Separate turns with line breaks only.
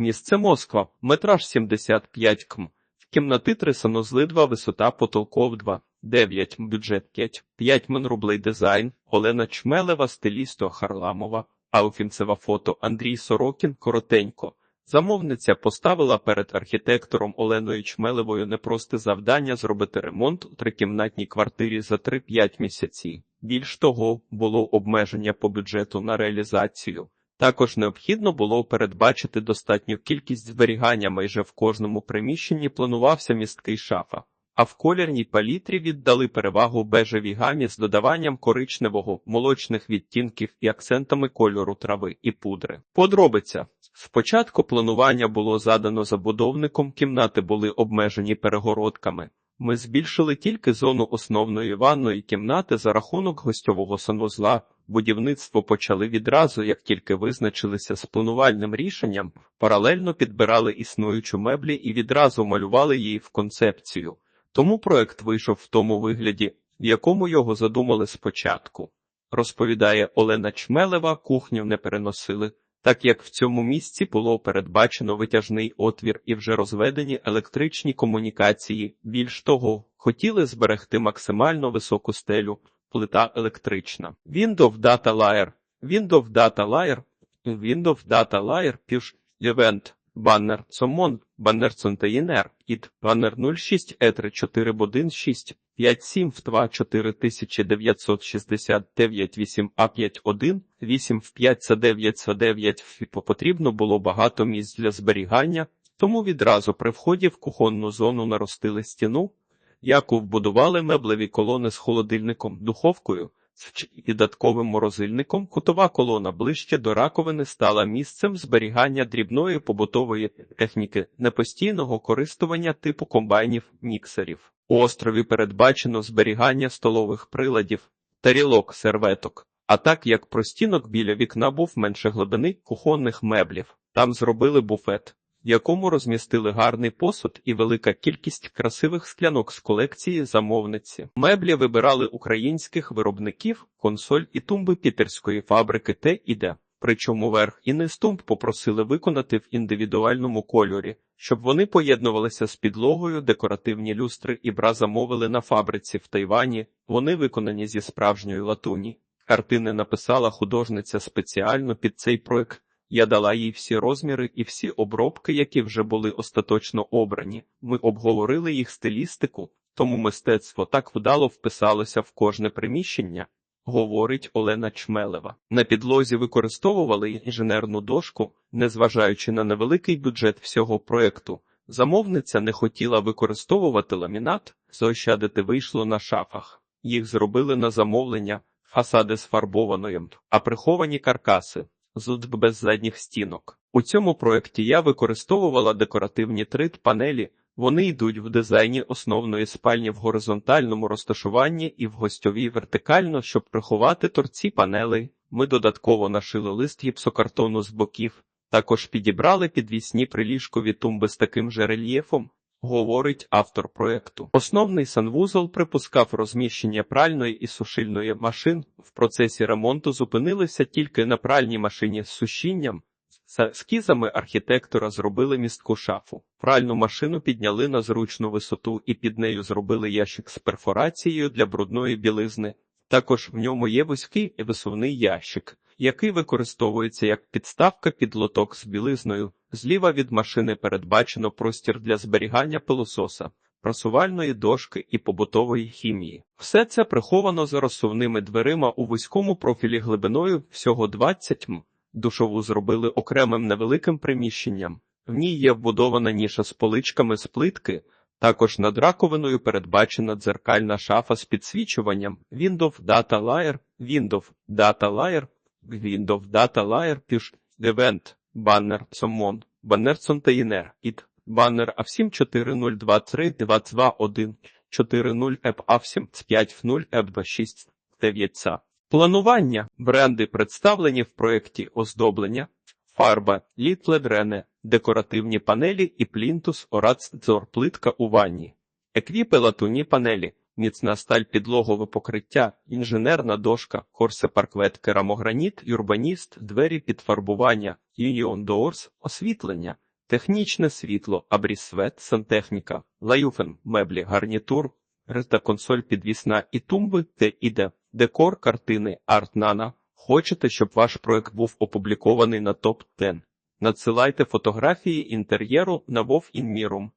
Місце Москва, метраж 75 км. в Кімнати 3 санузли 2, висота потолков 2, 9, бюджет 5, 5 мен рублей дизайн, Олена Чмелева, стилісто Харламова, Ауфінцева фото Андрій Сорокін, коротенько. Замовниця поставила перед архітектором Оленою Чмелевою непросте завдання зробити ремонт у трикімнатній квартирі за 3-5 місяців. Більш того, було обмеження по бюджету на реалізацію. Також необхідно було передбачити достатню кількість зберігання майже в кожному приміщенні планувався місткий шафа. А в колірній палітрі віддали перевагу бежевій гамі з додаванням коричневого, молочних відтінків і акцентами кольору трави і пудри. Подробиця. Спочатку планування було задано забудовником, кімнати були обмежені перегородками. Ми збільшили тільки зону основної ванної кімнати за рахунок гостьового санвузла. Будівництво почали відразу, як тільки визначилися з планувальним рішенням, паралельно підбирали існуючу меблі і відразу малювали її в концепцію. Тому проект вийшов в тому вигляді, в якому його задумали спочатку. Розповідає Олена Чмелева, кухню не переносили, так як в цьому місці було передбачено витяжний отвір і вже розведені електричні комунікації. Більш того, хотіли зберегти максимально високу стелю, плита електрична. Windows Data Layer, Windows Data Layer, Windows Data Layer, Push Event, Баннер Сомон, Баннер Цонтеїнер, ІД, Баннер 06 Етри 416, 57 в 2 4969 8 а 51 8 в 5 це 9 це 9 Потрібно було багато місць для зберігання, тому відразу при вході в кухонну зону наростили стіну, яку вбудували меблеві колони з холодильником, духовкою, і додатковим морозильником кутова колона ближче до раковини стала місцем зберігання дрібної побутової техніки непостійного користування типу комбайнів міксерів. У острові передбачено зберігання столових приладів, тарілок, серветок. А так як простінок біля вікна був менше глибини кухонних меблів, там зробили буфет, в якому розмістили гарний посуд і велика кількість красивих склянок з колекції замовниці. Меблі вибирали українських виробників, консоль і тумби пітерської фабрики Т і Д. Причому верх і низ тумб попросили виконати в індивідуальному кольорі, щоб вони поєднувалися з підлогою, декоративні люстри і бра замовили на фабриці в Тайвані. Вони виконані зі справжньої латуні. Картини написала художниця спеціально під цей проект. Я дала їй всі розміри і всі обробки, які вже були остаточно обрані. Ми обговорили їх стилістику, тому мистецтво так вдало вписалося в кожне приміщення, говорить Олена Чмелева. На підлозі використовували інженерну дошку, незважаючи на невеликий бюджет всього проекту. Замовниця не хотіла використовувати ламінат, заощадити вийшло на шафах. Їх зробили на замовлення, фасади з а приховані каркаси. ЗУДБ без задніх стінок. У цьому проєкті я використовувала декоративні трит панелі. Вони йдуть в дизайні основної спальні в горизонтальному розташуванні і в гостьовій вертикально, щоб приховати торці панелей. Ми додатково нашили лист гіпсокартону з боків, також підібрали підвісні приліжкові тумби з таким же рельєфом. Говорить автор проекту. Основний санвузол припускав розміщення пральної і сушильної машин. В процесі ремонту зупинилися тільки на пральній машині з сушінням. З ескізами архітектора зробили містку шафу. Пральну машину підняли на зручну висоту і під нею зробили ящик з перфорацією для брудної білизни. Також в ньому є вузький і висувний ящик, який використовується як підставка під лоток з білизною. Зліва від машини передбачено простір для зберігання пилососа, просувальної дошки і побутової хімії. Все це приховано за розсувними дверима у вузькому профілі глибиною всього 20 м. Душову зробили окремим невеликим приміщенням. В ній є вбудована ніша з поличками з плитки. Також над раковиною передбачена дзеркальна шафа з підсвічуванням Windows Data Layer, Windows Data Layer, Windows Data Layer, Push Event, Баннер Сомон, Баннер Цонтеїнер, ІД, Баннер А7 4023 221 40 еп А7 50 еп 26 9 Планування. Бренди представлені в проєкті оздоблення, фарба, літледрене, декоративні панелі і плінтус орацзор плитка у ванні. Еквіпи латунні панелі, міцна сталь підлогове покриття, інженерна дошка, корсе парквет, керамограніт, юрбаніст, двері підфарбування, Union Doors, освітлення, Технічне світло, абрісвет, сантехніка, лаюфен, меблі, гарнітур, Рета консоль підвісна і тумби, де іде, декор, картини, арт-нана. Хочете, щоб ваш проект був опублікований на топ 10 Надсилайте фотографії інтер'єру на Вов Інмірум.